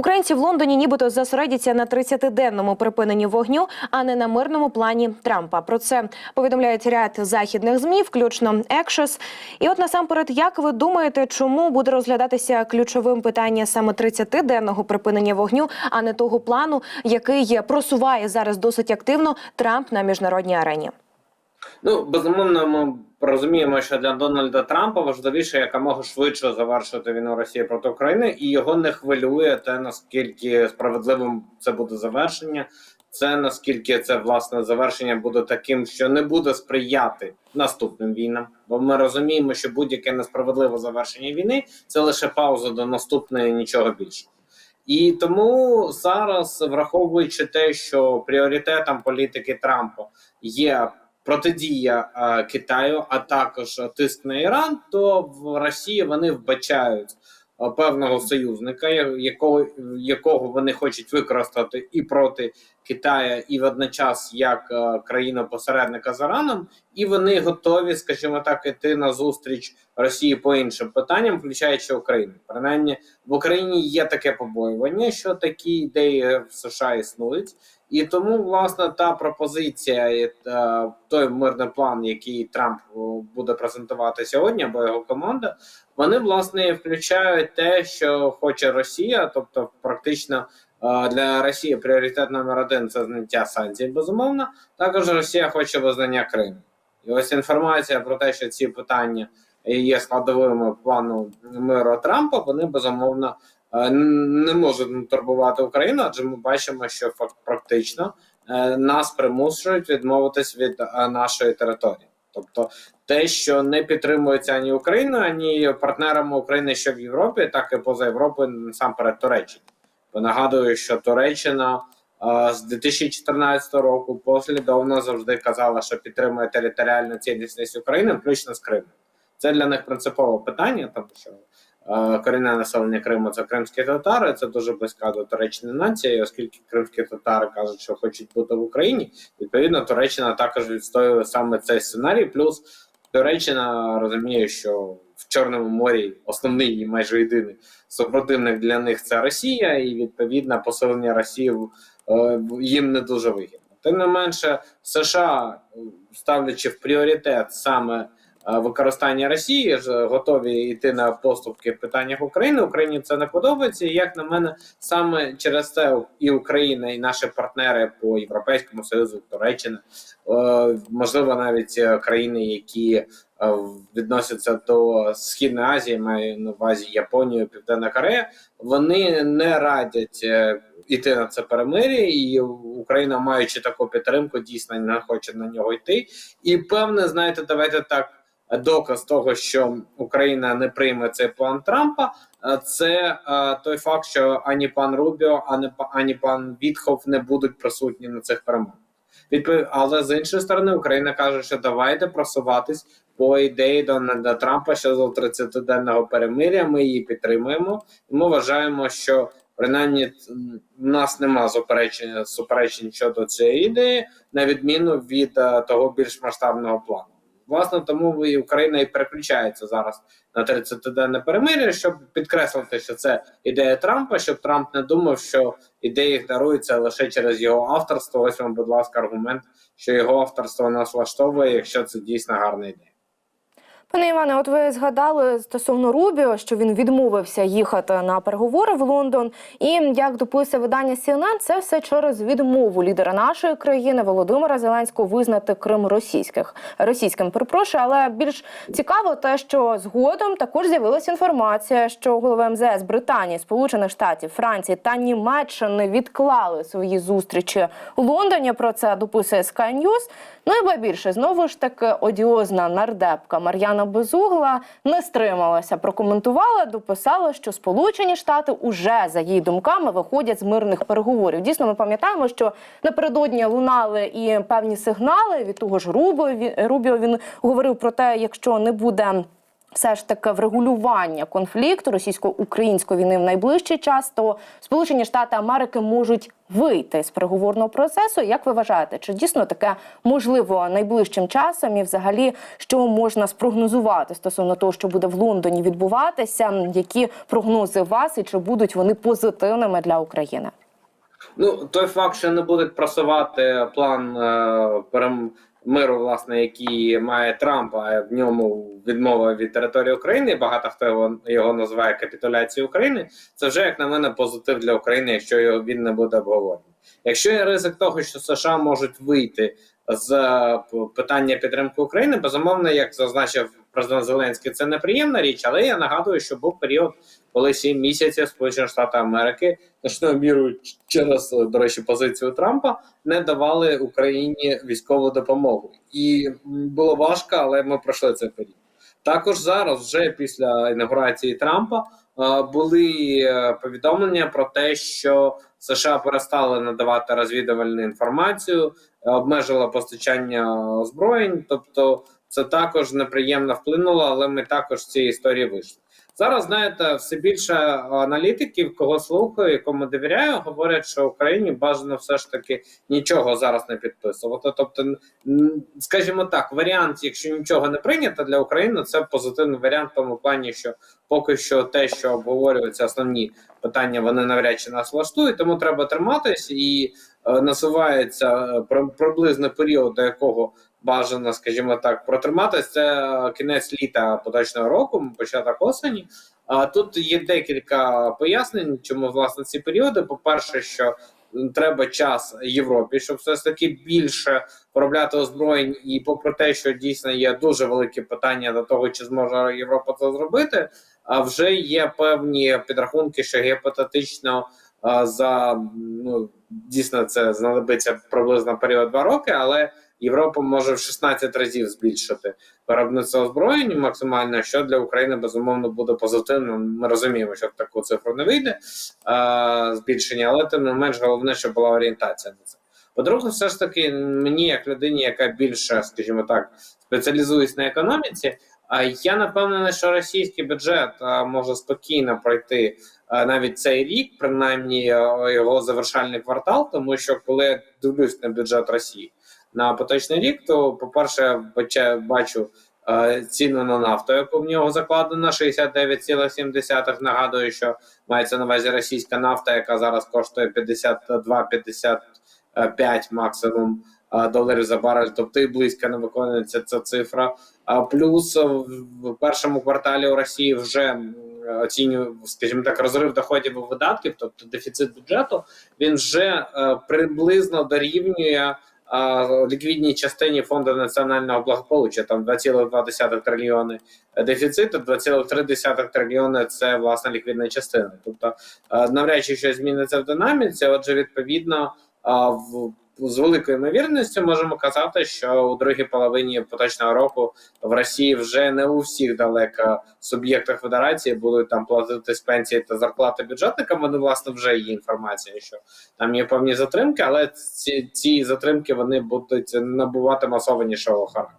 Українці в Лондоні нібито зосередяться на 30-денному припиненні вогню, а не на мирному плані Трампа. Про це повідомляють ряд західних змі, включно Екшос. І от насамперед, як ви думаєте, чому буде розглядатися ключовим питання саме 30-денного припинення вогню, а не того плану, який просуває зараз досить активно Трамп на міжнародній арені? Ну, безумовно, розуміємо, що для Дональда Трампа важливіше якомога швидше завершити війну Росії проти України, і його не хвилює те, наскільки справедливим це буде завершення. Це наскільки це власне завершення буде таким, що не буде сприяти наступним війнам. Бо ми розуміємо, що будь-яке несправедливе завершення війни це лише пауза до наступної нічого більше. І тому зараз, враховуючи те, що пріоритетом політики Трампа є протидія е, Китаю, а також тиск на Іран, то в Росії вони вбачають е, певного союзника, якого, якого вони хочуть використати і проти Китаю, і водночас як е, країна-посередника з Іраном, і вони готові, скажімо так, іти на зустріч Росії по іншим питанням, включаючи Україну. Принаймні в Україні є таке побоювання, що такі ідеї в США існують. І тому, власне, та пропозиція, і та, той мирний план, який Трамп буде презентувати сьогодні, або його команда, вони власне включають те, що хоче Росія, тобто, практично е, для Росії пріоритет номер один це зняття санкцій, безумовно. Також Росія хоче визнання Криму. І ось інформація про те, що ці питання є складовими плану миру Трампа, вони безумовно е, не можуть не турбувати Україну, адже ми бачимо, що практично е, нас примушують відмовитись від е, нашої території. Тобто те, що не підтримується ані Україною, ані партнерами України, що в Європі, так і поза Європою, насамперед Туреччина. Бо нагадую, що Туреччина е, з 2014 року послідовно завжди казала, що підтримує територіальну цілісність України, включно з Кримом. Це для них принципове питання, тому що е, корінне населення Криму це кримські татари. Це дуже близька до Туреччини нація. І оскільки кримські татари кажуть, що хочуть бути в Україні, відповідно Туреччина також відстоює саме цей сценарій. Плюс Туреччина розуміє, що в Чорному морі основний і майже єдиний супротивник для них це Росія, і відповідно посилення Росії е, їм не дуже вигідно. Тим не менше, США ставлячи в пріоритет саме використання Росії, ж готові йти на поступки в питаннях України. Україні це не подобається. І як на мене, саме через це і Україна, і наші партнери по Європейському Союзу, Туреччина, е, можливо, навіть е, країни, які е, відносяться до Східної Азії, маю на увазі Японію, Південна Корея, вони не радять. е, Іти на це перемир'я, і Україна, маючи таку підтримку, дійсно не хоче на нього йти. І певне, знаєте, давайте так доказ того, що Україна не прийме цей план Трампа. е, Це е, той факт, що ані пан Рубіо, ані, ані пан Вітхов не будуть присутні на цих. Відпов... Але з іншої сторони, Україна каже, що давайте просуватись по ідеї Дональда Трампа щодо 30-денного перемиря. Ми її підтримуємо, ми вважаємо, що принаймні в нас нема заперечень суперечень щодо цієї ідеї, на відміну від е, того більш масштабного плану. Власне, тому і Україна і переключається зараз на 30-денне перемир'я, щоб підкреслити, що це ідея Трампа, щоб Трамп не думав, що ідеї ігноруються лише через його авторство. Ось вам, будь ласка, аргумент, що його авторство нас влаштовує, якщо це дійсно гарна ідея. Пане Іване, от ви згадали стосовно Рубіо, що він відмовився їхати на переговори в Лондон. І як дописує видання CNN, це все через відмову лідера нашої країни Володимира Зеленського визнати Крим російських російським. Перепрошую, але більш цікаво, те, що згодом також з'явилася інформація, що голови МЗС Британії, Сполучених Штатів, Франції та Німеччини відклали свої зустрічі у Лондоні. Про це дописує Sky News. Ну і ба більше знову ж таки одіозна нардепка Мар'яна Безугла не стрималася, прокоментувала, дописала, що Сполучені Штати уже за її думками виходять з мирних переговорів. Дійсно, ми пам'ятаємо, що напередодні лунали і певні сигнали від того ж Рубіо. Рубіо він говорив про те, якщо не буде. Все ж таки врегулювання конфлікту російсько-української війни в найближчий час, то Сполучені Штати Америки можуть вийти з переговорного процесу. Як ви вважаєте, чи дійсно таке можливо найближчим часом? І взагалі, що можна спрогнозувати стосовно того, що буде в Лондоні відбуватися? Які прогнози вас і чи будуть вони позитивними для України? Ну, той факт, що не будуть просувати план е, перем... миру, власне, який має Трамп, а в ньому відмова від території України. Багато хто його, його називає капітуляцією України. Це вже, як на мене, позитив для України, якщо його він не буде обговорений. Якщо є ризик того, що США можуть вийти з е, питання підтримки України, безумовно, як зазначив президент Зеленський, це неприємна річ, але я нагадую, що був період, коли сім місяців Сполучені Штати Америки значною мірою через до речі позицію Трампа не давали Україні військову допомогу, і було важко, але ми пройшли цей період. Також зараз, вже після інаугурації Трампа, були е, повідомлення про те, що США перестали надавати розвідувальну інформацію, обмежила постачання озброєнь. Тобто, це також неприємно вплинуло, але ми також з цієї історії вийшли. Зараз знаєте, все більше аналітиків, кого слухаю, кому довіряю, говорять, що Україні бажано все ж таки нічого зараз не підписувати. Тобто, скажімо так, варіант, якщо нічого не прийнято для України, це позитивний варіант в тому плані, що поки що те, що обговорюються основні питання, вони навряд чи нас влаштують, тому треба триматись і е, насувається е, при- приблизний період, до якого бажано, скажімо так, протриматись. Це кінець літа поточного року, початок осені. А тут є декілька пояснень, чому власне ці періоди. По перше, що треба час Європі, щоб все ж таки більше виробляти озброєнь, і попри те, що дійсно є дуже великі питання до того, чи зможе Європа це зробити. А вже є певні підрахунки, що гіпотетично за ну дійсно це знадобиться приблизно період два роки, але Європа може в 16 разів збільшити виробництво озброєнь максимально, що для України безумовно буде позитивним. Ми розуміємо, що таку цифру не вийде а, збільшення, але тим не менш головне, щоб була орієнтація на це. По-друге, все ж таки, мені, як людині, яка більше, скажімо так, спеціалізується на економіці, а я напевнений, що російський бюджет може спокійно пройти навіть цей рік, принаймні його завершальний квартал, тому що коли я дивлюсь на бюджет Росії на поточний рік, то по-перше, бачу е, ціну на нафту, яку в нього закладено 69,7. Нагадую, що мається на увазі російська нафта, яка зараз коштує 52-55 максимум е, доларів за барель, тобто і близько не виконується ця цифра. А плюс в першому кварталі у Росії вже оцінюю, скажімо так, розрив доходів і видатків, тобто дефіцит бюджету, він вже е, приблизно дорівнює ліквідній частині фонду національного благополуччя там 2,2 трильйони дефіциту, 2,3 трильйони це власне ліквідна частина. Тобто навряд чи щось зміниться в динаміці. Отже, відповідно, в з великою ймовірністю можемо казати, що у другій половині поточного року в Росії вже не у всіх далеко суб'єктах федерації будуть там платити пенсії та зарплати бюджетникам. Вони власне вже є інформація, що там є певні затримки, але ці, ці затримки вони будуть набувати масованішого характеру.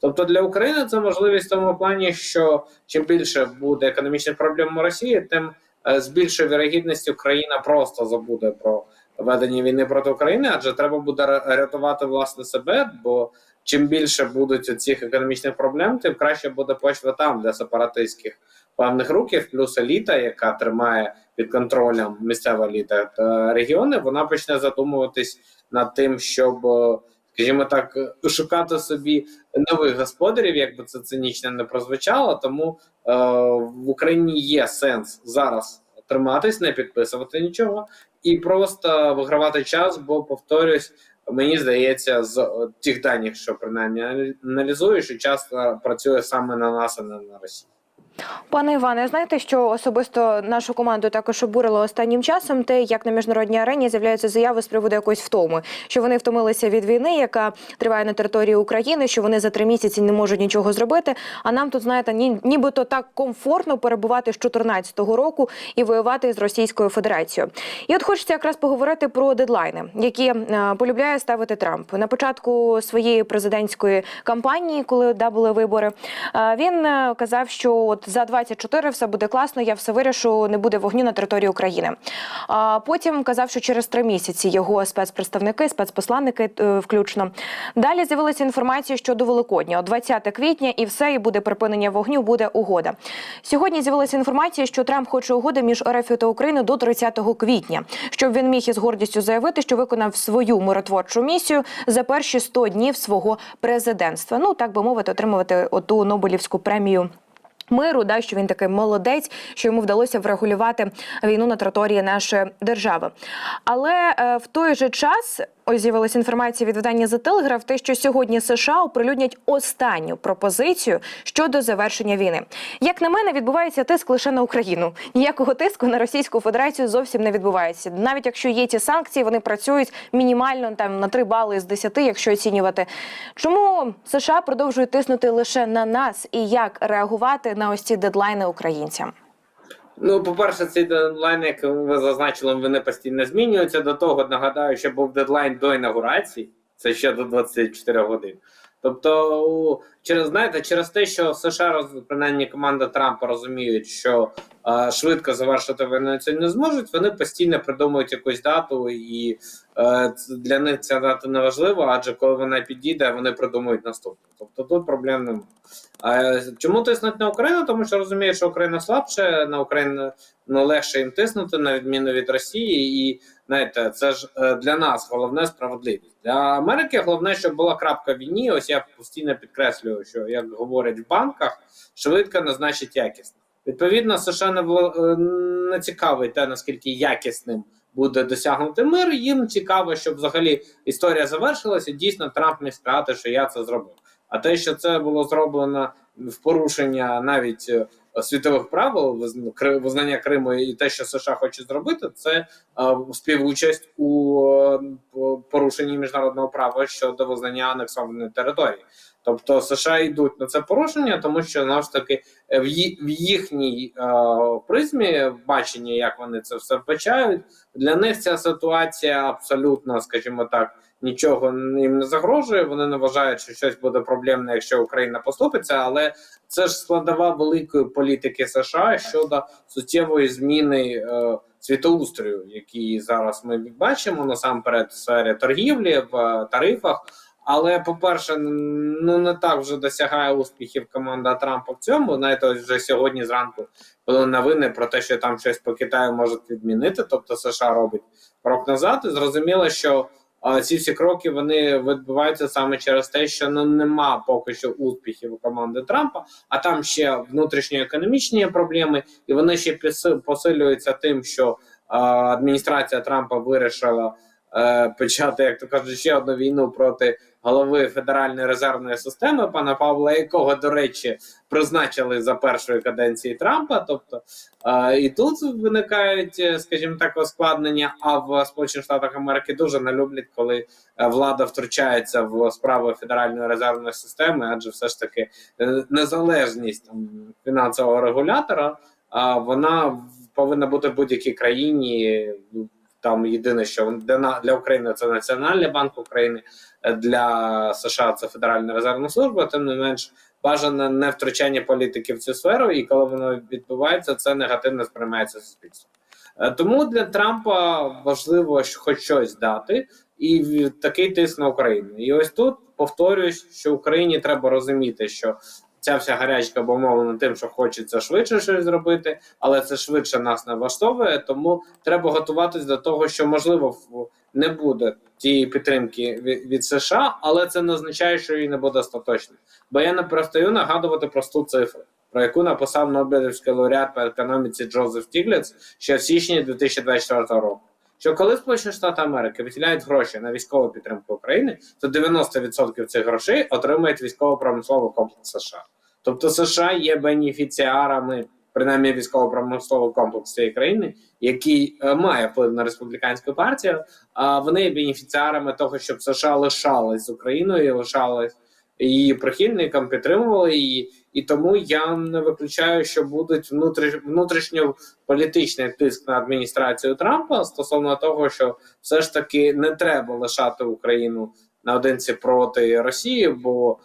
Тобто для України це можливість в тому плані, що чим більше буде економічних проблем у Росії, тим е, з більшою вірогідністю країна просто забуде про ведення війни проти України, адже треба буде рятувати власне себе. Бо чим більше будуть цих економічних проблем, тим краще буде почва там для сепаратистських певних руків, плюс еліта, яка тримає під контролем місцева еліта та регіони, вона почне задумуватись над тим, щоб, е, скажімо так, е, шукати собі нових господарів, як би це цинічно не прозвучало. Тому е, в Україні є сенс зараз триматись, не підписувати нічого і просто вигравати час, бо повторюсь. Мені здається, з тих даних, що принаймні аналізую, що часто працює саме на нас, а не на Росії. Пане Іване, знаєте, що особисто нашу команду також обурило останнім часом те, як на міжнародній арені з'являються заяви з приводу якоїсь втоми, що вони втомилися від війни, яка триває на території України, що вони за три місяці не можуть нічого зробити. А нам тут знаєте, ні, нібито так комфортно перебувати з 2014 року і воювати з Російською Федерацією. І от хочеться якраз поговорити про дедлайни, які е, полюбляє ставити Трамп на початку своєї президентської кампанії, коли да, були вибори. е, Він е, казав, що от за 24 все буде класно, я все вирішу, не буде вогню на території України. А потім казав, що через три місяці його спецпредставники, спецпосланники е, включно. Далі з'явилася інформація щодо Великодня, От 20 квітня, і все, і буде припинення вогню, буде угода. Сьогодні з'явилася інформація, що Трамп хоче угоди між РФ та Україною до 30 квітня, щоб він міг із гордістю заявити, що виконав свою миротворчу місію за перші 100 днів свого президентства. Ну так би мовити, отримувати оту Нобелівську премію. Миру, да, що він такий молодець, що йому вдалося врегулювати війну на території нашої держави. Але е, в той же час ось з'явилася інформація від видання The Telegraph, те, що сьогодні США оприлюднять останню пропозицію щодо завершення війни. Як на мене, відбувається тиск лише на Україну. Ніякого тиску на Російську Федерацію зовсім не відбувається. Навіть якщо є ці санкції, вони працюють мінімально там на 3 бали з 10, якщо оцінювати. Чому США продовжують тиснути лише на нас і як реагувати на ось ці дедлайни українцям? Ну, по-перше, цей дедлайн, як ви зазначили, вони постійно змінюються. До того нагадаю, що був дедлайн до інаугурації, це ще до 24 годин. Тобто, через знаєте, через те, що США роз- принаймні команда Трампа розуміють, що е, швидко завершити війну це не зможуть. Вони постійно придумують якусь дату, і е, для них ця дата не важлива, адже коли вона підійде, вони придумують наступну. Тобто тут проблем немає. Е, чому тиснуть на Україну? Тому що розуміють, що Україна слабше, на Україну ну, легше їм тиснути, на відміну від Росії, і знаєте, це ж е, для нас головне справедливість. Для Америки головне, щоб була крапка в війні. Ось я постійно підкреслюю, що як говорять в банках, швидко не значить якісно. Відповідно, США не, е, не цікавить те, наскільки якісним буде досягнути мир. Їм цікаво, щоб взагалі історія завершилася. Дійсно, Трамп міг сказати, що я це зробив. А те, що це було зроблено в порушення навіть е, світових правил, визн- визнання Криму і те, що США хоче зробити, це співучасть у порушенні міжнародного права щодо визнання анексованої території. Тобто США йдуть на це порушення, тому що знову ж таки в їхній е, призмі бачення, як вони це все вбачають, для них ця ситуація абсолютно, скажімо так, нічого їм не загрожує. Вони не вважають, що щось буде проблемне, якщо Україна поступиться, але це ж складова великої політики США щодо суттєвої зміни е, світоустрою, який зараз ми бачимо насамперед в сфері торгівлі, в е, тарифах. Але по-перше, ну не так вже досягає успіхів команда Трампа в цьому. Знаєте, ось вже сьогодні зранку були новини про те, що там щось по Китаю можуть відмінити. Тобто США робить крок назад. І зрозуміло, що а, ці всі кроки вони відбуваються саме через те, що ну нема поки що успіхів команди Трампа, а там ще внутрішньоекономічні проблеми, і вони ще посилюються тим, що а, адміністрація Трампа вирішила е, почати, як то кажуть, ще одну війну проти голови Федеральної резервної системи пана Павла, якого, до речі, призначили за першої каденції Трампа. Тобто е, і тут виникають, е, скажімо так, ускладнення. А в Сполучених Штатах Америки дуже не люблять, коли е, влада втручається в справи Федеральної резервної системи, адже все ж таки е, незалежність там, фінансового регулятора, а вона повинна бути в будь-якій країні. Там єдине, що для, для України це Національний банк України, е, для США це Федеральна резервна служба. Тим не менш, бажане не втручання політики в цю сферу, і коли воно відбувається, це негативно сприймається суспільством. Е, Тому для Трампа важливо хоч щось дати, і такий тиск на Україну. І ось тут повторюсь, що Україні треба розуміти, що ця вся гарячка обумовлена тим, що хочеться швидше щось зробити, але це швидше нас не влаштовує. Тому треба готуватись до того, що можливо не буде тієї підтримки від, США, але це не означає, що її не буде остаточно. Бо я не перестаю нагадувати просту цифру, про яку написав Нобелівський лауреат по економіці Джозеф Тігліц ще в січні 2024 року. Що коли Сполучені Штати Америки виділяють гроші на військову підтримку України, то 90% цих грошей отримує військово-промисловий комплекс США. Тобто США є бенефіціарами, принаймні військово-промисловий комплекс цієї країни, який е, має вплив на республіканську партію. А вони є бенефіціарами того, щоб США лишались з Україною, лишались її прихильникам, підтримували її. І тому я не виключаю, що будуть внутріш... внутрішньополітичний тиск на адміністрацію Трампа стосовно того, що все ж таки не треба лишати Україну наодинці проти Росії, бо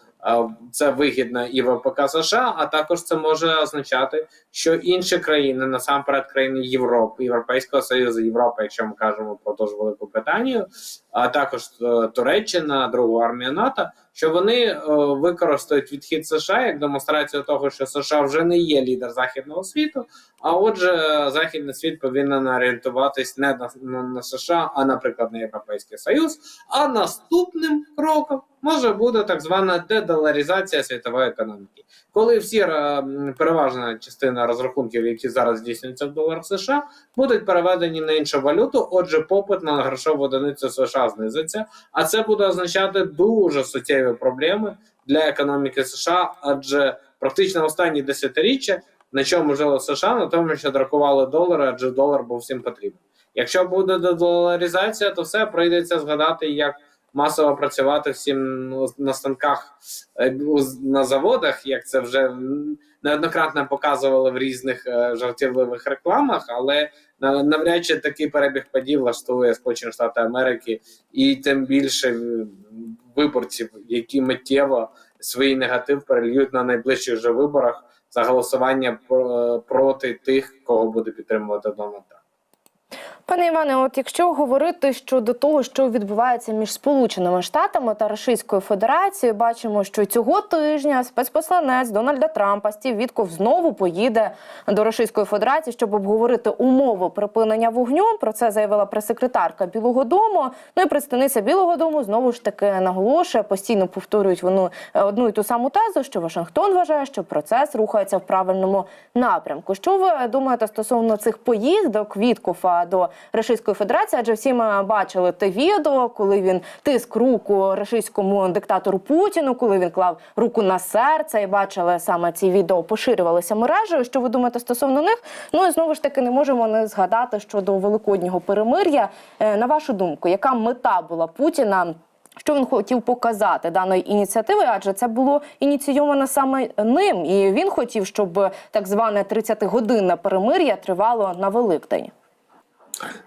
це вигідно і ВПК США, а також це може означати, що інші країни, насамперед країни Європи, Європейського Союзу, Європи, якщо ми кажемо про ту ж Велику Британію, а також е, Туреччина, другу армію НАТО, що вони е, використають відхід США як демонстрацію того, що США вже не є лідер західного світу. А отже, західний світ повинен орієнтуватись не на, на, США, а наприклад на Європейський Союз. А наступним кроком може бути так звана дедоларизація світової економіки, коли всі е, переважна частина розрахунків, які зараз здійснюються в доларах США, будуть переведені на іншу валюту. Отже, попит на грошову одиницю США знизиться, а це буде означати дуже суттєві проблеми для економіки США, адже практично останні десятиріччя на чому жили США, на тому, що друкували долари, адже долар був всім потрібен. Якщо буде дедоларизація, то все прийдеться згадати, як масово працювати всім на станках е, на заводах, як це вже неоднократно показували в різних е, жартівливих рекламах, але на- навряд чи такий перебіг подій влаштує Сполучені Штати Америки і тим більше виборців, які миттєво свій негатив перельють на найближчих же виборах за голосування про- проти тих, кого буде підтримувати Дональд Трамп. Пане Іване, от якщо говорити щодо того, що відбувається між Сполученими Штатами та Російською Федерацією, бачимо, що цього тижня спецпосланець Дональда Трампа Стів Вітков знову поїде до Російської Федерації, щоб обговорити умови припинення вогню. Про це заявила прес-секретарка Білого Дому. Ну і представниця Білого Дому знову ж таки наголошує, постійно повторюють вони е, одну і ту саму тезу, що Вашингтон вважає, що процес рухається в правильному напрямку. Що ви думаєте стосовно цих поїздок Віткофа до Російської Федерації? Адже всі ми бачили те відео, коли він тиск руку російському диктатору Путіну, коли він клав руку на серце, і бачили саме ці відео поширювалися мережею. Що ви думаєте стосовно них? Ну і знову ж таки не можемо не згадати щодо великоднього перемир'я. Е, На вашу думку, яка мета була Путіна? Що він хотів показати даної ініціативи, адже це було ініційовано саме ним, і він хотів, щоб так зване 30-годинне перемир'я тривало на Великдень.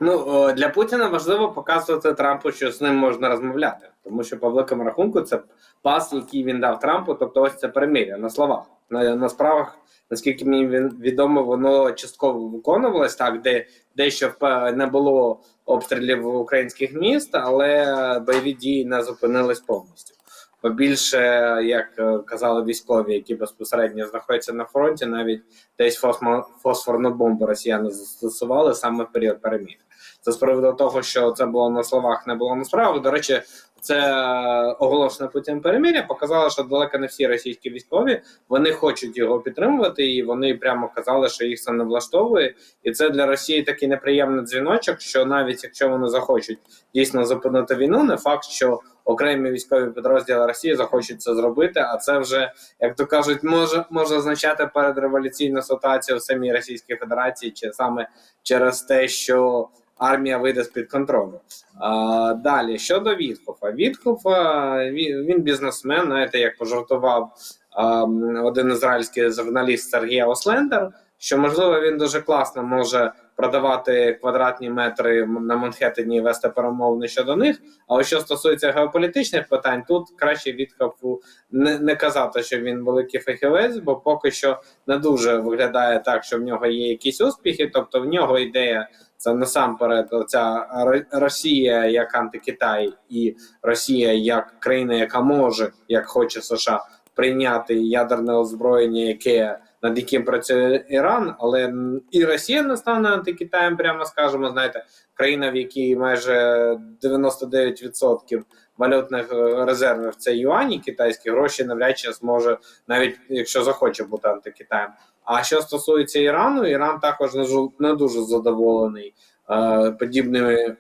Ну для Путіна важливо показувати Трампу, що з ним можна розмовляти, тому що по великому рахунку це пас, який він дав Трампу, тобто ось це перемир'я на словах. На, на справах, наскільки мені відомо, воно частково виконувалось так, де дещо не було обстрілів українських міст, але бойові дії не зупинились повністю. Побільше, як е, казали військові, які безпосередньо знаходяться на фронті, навіть десь фосфорну бомбу росіяни застосували саме в період переміг. Це з приводу того, що це було на словах, не було на справах. До речі, це е, оголошене Путін перемир'я показало, що далеко не всі російські військові вони хочуть його підтримувати, і вони прямо казали, що їх це не влаштовує. І це для Росії такий неприємний дзвіночок, що навіть якщо вони захочуть дійсно зупинити війну, не факт, що окремі військові підрозділи Росії захочуть це зробити. А це вже, як то кажуть, може може означати передреволюційну ситуацію в самій Російській Федерації, чи саме через те, що армія вийде з під контролю. А, далі щодо Вітхофа, Вітхофа він, бізнесмен. Знаєте, як пожартував один ізраїльський журналіст Сергій Ослендер, що можливо він дуже класно може продавати квадратні метри на Манхеттені і вести перемовини щодо них. А ось що стосується геополітичних питань, тут краще Вітхофу не, не казати, що він великий фахівець, бо поки що не дуже виглядає так, що в нього є якісь успіхи. Тобто, в нього ідея це насамперед ця Росія як антикитай і Росія як країна, яка може, як хоче США, прийняти ядерне озброєння, яке над яким працює Іран, але і Росія не стане антикитаєм, прямо скажемо, знаєте, країна, в якій майже 99% валютних е, резервів це юані, китайські гроші навряд чи зможе, навіть якщо захоче бути антикитаєм. А що стосується Ірану, Іран також не дуже задоволений е, подібними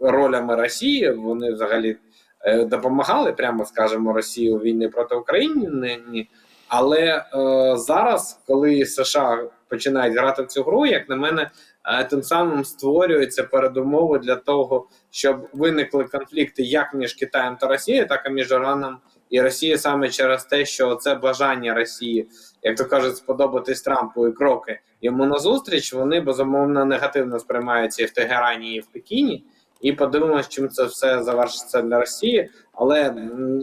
ролями Росії. Вони взагалі е, допомагали, прямо скажемо, Росії у війні проти України. Але е, зараз, коли США починають грати в цю гру, як на мене, е, тим самим створюються передумови для того, щоб виникли конфлікти як між Китаєм та Росією, так і між Іраном і Росією саме через те, що це бажання Росії, як то кажуть, сподобатись Трампу і кроки йому назустріч, вони безумовно негативно сприймаються і в Тегерані, і в Пекіні. І подивимось, чим це все завершиться для Росії. Але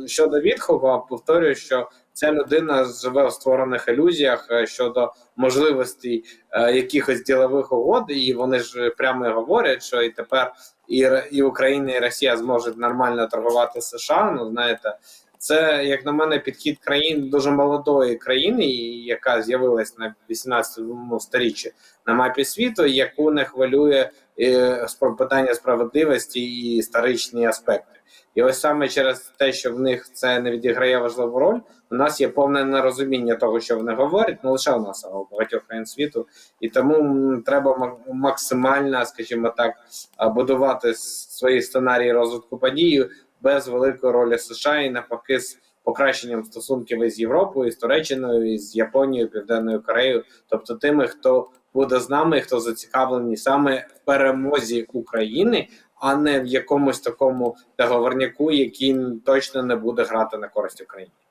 щодо відхопу, повторюю, що ця людина живе в створених ілюзіях е, щодо можливостей е, якихось ділових угод, і вони ж прямо говорять, що і тепер і, і Україна, і Росія зможуть нормально торгувати США. Ну знаєте, це як на мене підхід країн дуже молодої країни, яка з'явилась на 18-му сторіччі на мапі світу, яку не хвилює е, питання справедливості і історичні аспекти. І ось саме через те, що в них це не відіграє важливу роль, у нас є повне нерозуміння того, що вони говорять, не лише у нас, а у багатьох країн світу. І тому треба максимально, скажімо так, будувати свої сценарії розвитку подій без великої ролі США і навпаки з покращенням стосунків із Європою, з Туреччиною, із Японією, Південною Кореєю, тобто тими, хто буде з нами, хто зацікавлений саме в перемозі України, а не в якомусь такому договорняку, який точно не буде грати на користь України.